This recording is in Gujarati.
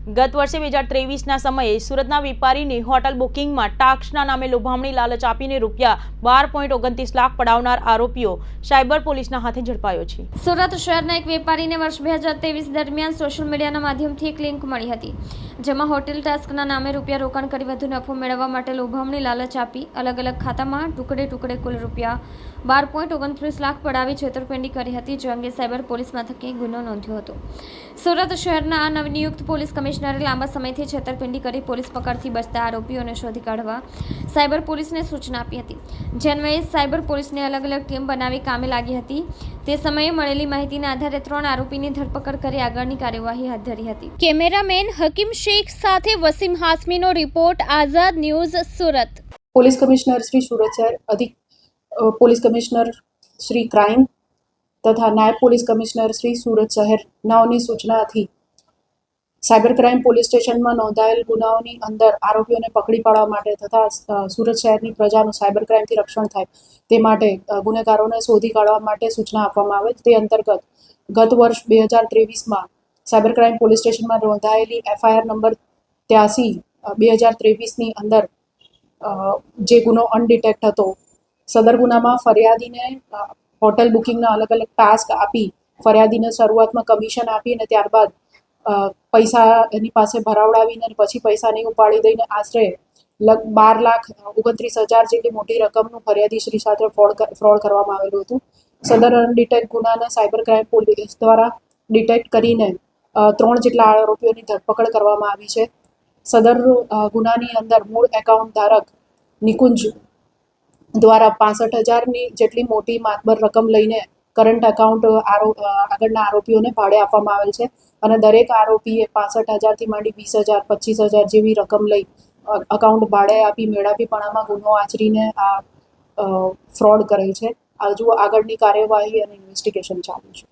ગત વર્ષે બે હજાર ત્રેવીસના સમયે સુરતના વેપારીને હોટલ બુકિંગમાં ટાક્સના નામે લોભામણી લાલચ આપીને રૂપિયા બાર પોઈન્ટ ઓગણત્રીસ લાખ પડાવનાર આરોપીઓ સાયબર પોલીસના હાથે ઝડપાયો છે. સુરત શહેરના એક વેપારીને વર્ષ બે હજાર ત્રેવીસ દરમિયાન સોશિયલ મીડિયાના માધ્યમથી એક લિંક મળી હતી. જેમાં હોટેલ ટાસ્કના નામે રૂપિયા રોકાણ કરી વધુ નફો મેળવવા માટે લોભામણી લાલચ આપી. અલગ અલગ ખાતામાં ટુકડે ટુકડે કુલ રૂપિયા બાર પોઈન્ટ ઓગણત્રીસ લાખ પડાવી છેતરપિંડી કરી હતી, જે અંગે સાયબર પોલીસ મથકે ગુનો નોંધ્યો હતો. સુરત શહેરના નવનિયુક્ત પોલીસ કમિશનરે લાંબા સમયથી છેતરપિંડી કરી પોલીસ પકડથી બચતા આરોપીઓને શોધી કાઢવા સાયબર પોલીસને સૂચના આપી હતી. જેન્વયે સાયબર પોલીસને અલગ અલગ ટીમ બનાવી કામે લાગી હતી. તે સમયે મળેલી માહિતીના આધારે ત્રણ આરોપીની ધરપકડ કરી આગળની કાર્યવાહી હાથ ધરી હતી. કેમેરામેન હકીમ શેખ સાથે Wasim હાસમીનો report Azad news Surat. Police commissioner Shri Surat શહેર અધિક પોલીસ કમિશનર શ્રી ક્રાઇમ તથા નાયબ પોલીસ કમિશનર શ્રી સુરત શહેર નાઓની સૂચનાથી સાયબર ક્રાઇમ પોલીસ સ્ટેશનમાં નોંધાયેલ ગુનાઓની અંદર આરોપીઓને પકડી પાડવા માટે તથા સુરત શહેરની પ્રજાનું સાયબર ક્રાઇમથી રક્ષણ થાય તે માટે ગુનેગારોને શોધી કાઢવા માટે સૂચના આપવામાં આવે તે અંતર્ગત ગત વર્ષ બે હજાર ત્રેવીસમાં સાયબર ક્રાઇમ પોલીસ સ્ટેશનમાં નોંધાયેલી એફઆઈઆર નંબર ત્યાસી બે હજાર ત્રેવીસની અંદર જે ગુનો અનડિટેક્ટ હતો, સદર ગુનામાં ફરિયાદીને હોટેલ બુકિંગના અલગ અલગ ટાસ્ક આપી ફરિયાદીને શરૂઆતમાં કમિશન આપી અને ત્યારબાદ પૈસા એની પાસે ભરાવડાવીને પછી પૈસા નહીં ઉપાડી દઈને આશરે લગ બાર લાખ, ઓગણત્રીસ હજાર જેટલી મોટી રકમનું ફરિયાદી શ્રી સાથે ફ્રોડ ફ્રોડ કરવામાં આવેલું હતું. સદર અનડિટેક્ટ ગુનાને સાયબર ક્રાઇમ પોલીસ દ્વારા ડિટેક્ટ કરીને ત્રણ જેટલા આરોપીઓની ધરપકડ કરવામાં આવી છે. સદર ગુનાની અંદર મૂળ એકાઉન્ટ ધારક નિકુંજ દ્વારા પાસઠ હજારની જેટલી મોટી માતબર રકમ લઈને કરંટ એકાઉન્ટ આગળના આરોપીઓને ભાડે આપવામાં આવેલ છે. અને દરેક આરોપીએ પાસઠ હજારથી માંડી વીસ હજાર, પચીસ હજાર જેવી રકમ લઈ અકાઉન્ટ ભાડે આપી મેળાપીપણામાં ગુનો આચરીને આ ફ્રોડ કરેલ છે. હજુ આગળની કાર્યવાહી અને ઇન્વેસ્ટિગેશન ચાલુ છે.